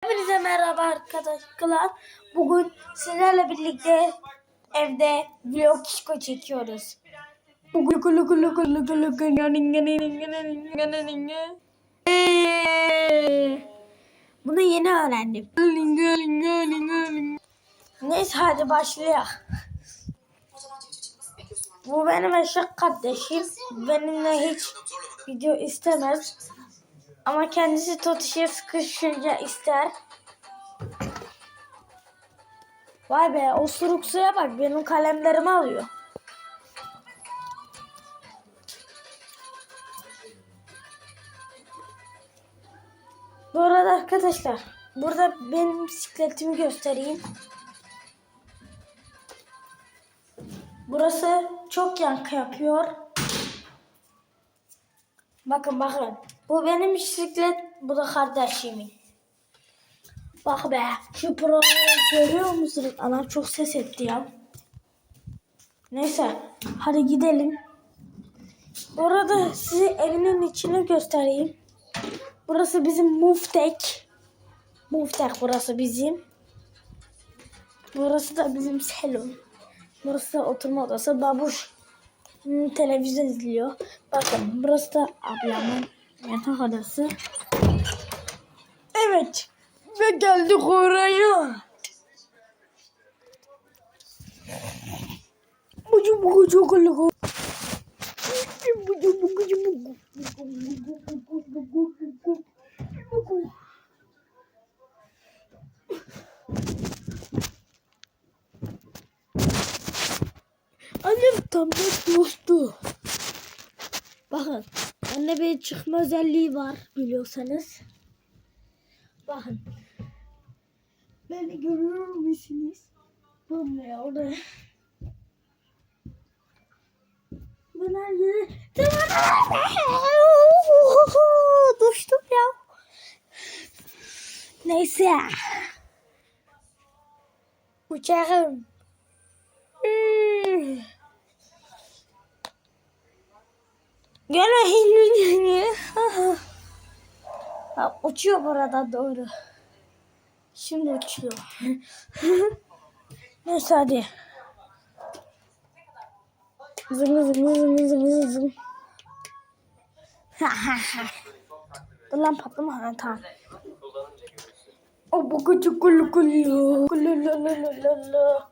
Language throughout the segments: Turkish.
Hepinize merhaba arkadaşlar. Bugün sizlerle birlikte evde vlog kişko çekiyoruz. Bugün Bunu yeni öğrendim. Neyse hadi başlayalım. Bu benim eşek kardeşim. Benimle hiç video istemez. Ama kendisi Totiş'e sıkışınca ister. Vay be o suruk suya bak benim kalemlerimi alıyor. Bu arada arkadaşlar burada benim bisikletimi göstereyim. Burası çok yankı yapıyor. Bakın bakın. Bu benim bisiklet, bu da kardeşimin. Bak be, şu pro görüyor musunuz? Anam çok ses etti ya. Neyse, hadi gidelim. Bu size evinin içini göstereyim. Burası bizim muftek. Muftek burası bizim. Burası da bizim salon. Burası da oturma odası. Babuş hmm, televizyon izliyor. Bakın burası da ablamın yatak odası. Evet. Ve geldik oraya. Bucu bucu çokolu. Bucu bucu bucu. Annem tam da dostu. Bakın. Anne bir çıkma özelliği var biliyorsanız. Bakın. Beni görüyor musunuz? Ya orada. Ben her yere... Düştüm ya. Neyse. Uçağım. Hmm. Hilmi Ha, uçuyor burada doğru. Şimdi uçuyor. Neyse hadi. Zıngı zıngı zıngı. Ha ha ha. Dur lan patlama ha tamam. O bu küçük kulu kulu kulu lu lu lu lu lu.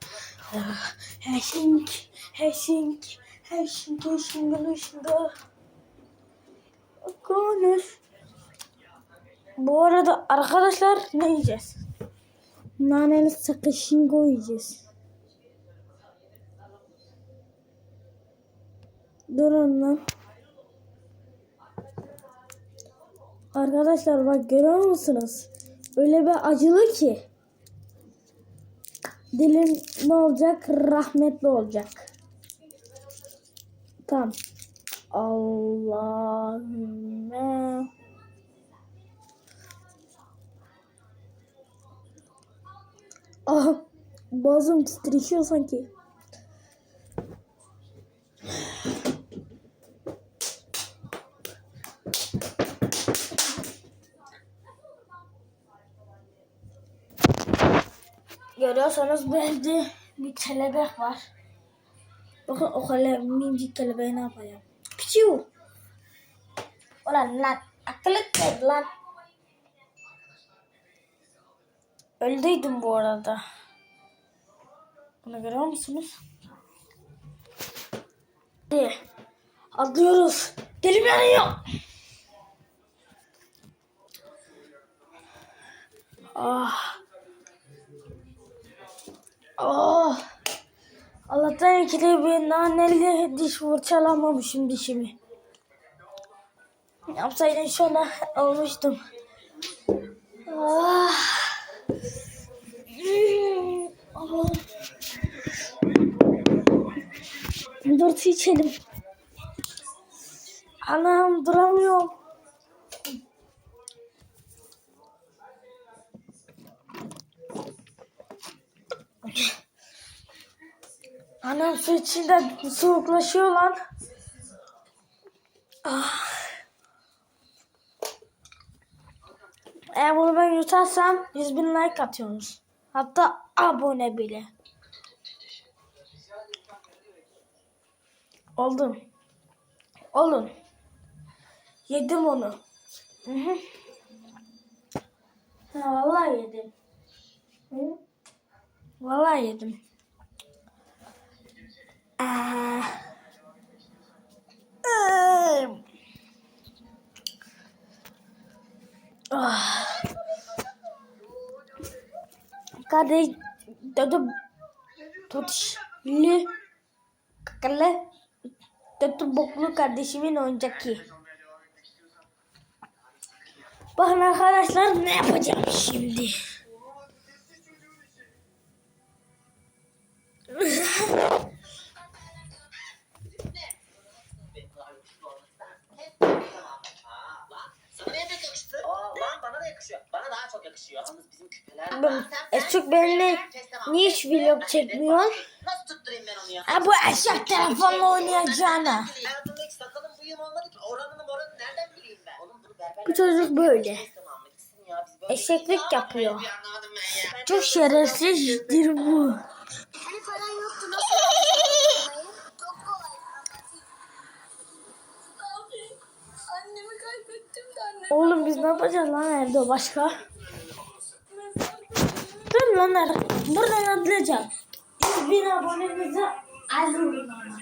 Hashing, hashing, hashing, hashing, hashing. Konuş. Bu arada arkadaşlar ne yiyeceğiz? Naneli sıkışıngo yiyeceğiz. Durun lan. Arkadaşlar bak görüyor musunuz? Öyle bir acılı ki. Dilim ne olacak? Rahmetli olacak. Tamam. Allahümme. Ah, boğazım titreşiyor sanki. Görüyorsanız bende bir kelebek var. Bakın o minicik kelebeği ne yapayım? Piçiu. Ulan lan akıllık ver lan. Öldüydüm bu arada. Bunu görüyor musunuz? Hadi. Atlıyoruz. Dilim yanıyor. Ah. Oh. Allah'tan ikide bir naneli diş fırçalamamışım dişimi. Yapsaydım şuna olmuştum. Ah. Su içelim. Anam duramıyorum. Anam su içinde soğuklaşıyor lan. Ah. Eğer bunu ben yutar atarsam 100 bin like atıyorsunuz. Hatta abone bile. Oldum. Olun. Yedim onu. Hı vallahi yedim. Hı? Vallahi yedim. Aa. Iı. Ah. Kardeş dedim tutuşlu kakalı dedim boklu kardeşimin oyuncakı. Bakın arkadaşlar ne yapacağım şimdi. Bana daha çok yakışıyor. Yalnız bizim küpeler... Eşek benimle niye hiç vlog çekmiyor? Nasıl tutturayım ben onu ya? Ha bu eşek telefonla oynayacağına. Hayatımda hiç sakalım bıyığım olmadı ki. Oranını moranını nereden bileyim ben? Oğlum bunu berberler... Bu çocuk böyle. Eşeklik değiliz. yapıyor. Çok şerefsizdir bu. Oğlum biz ne yapacağız lan evde başka? Dur lan buradan atlayacağım. 100 bin abonemizi alıyorum ama.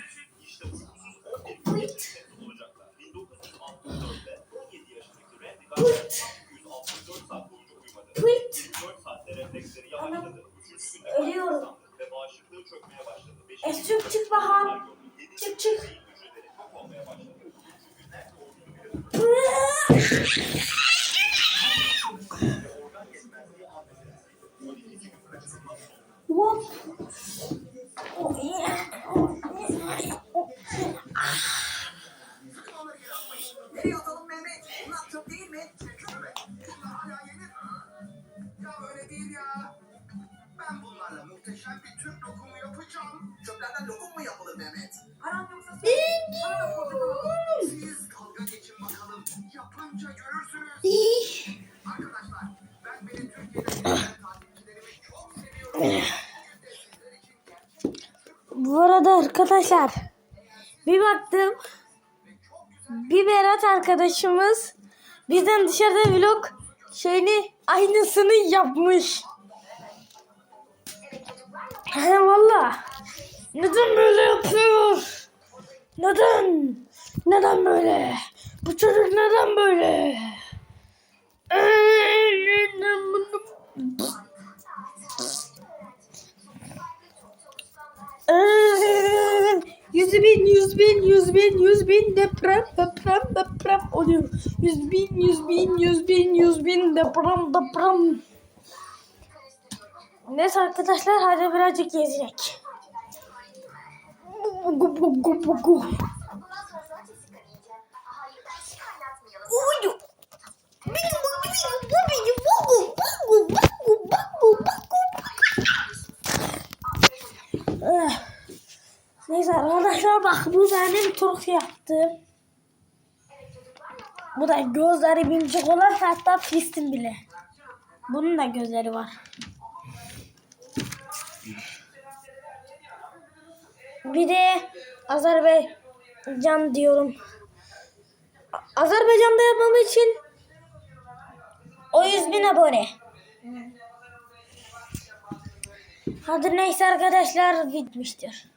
Pıt. Pıt. Pıt. Anam, Ölüyorum. Esçuk çık bakalım. Çık çık. Hop. Oh yeah. Yapınca görürsünüz. Arkadaşlar ben beni Türkiye'de yaşayan takipçilerimi çok seviyorum. Bugün de sizler için gerçek Bu arada arkadaşlar bir baktım bir Berat arkadaşımız bizden dışarıda vlog şeyini aynısını yapmış. He valla. Neden böyle yapıyor? Neden? Neden böyle? Bu çocuk neden böyle? Yüz bin, yüz bin, yüz bin, yüz bin deprem, deprem, deprem oluyor. Yüz bin, yüz bin, yüz bin, yüz bin deprem, deprem. Neyse arkadaşlar hadi birazcık gezecek. Bugu, bugu, bugu. Bundan sonra Neyse arkadaşlar bak bu benim Türk yaptım. Bu da gözleri minicik olan hatta pistim bile. Bunun da gözleri var. Bir de Azerbaycan diyorum. Azerbaycan'da yapmam için o 100 bin abone. Hadi neyse arkadaşlar bitmiştir.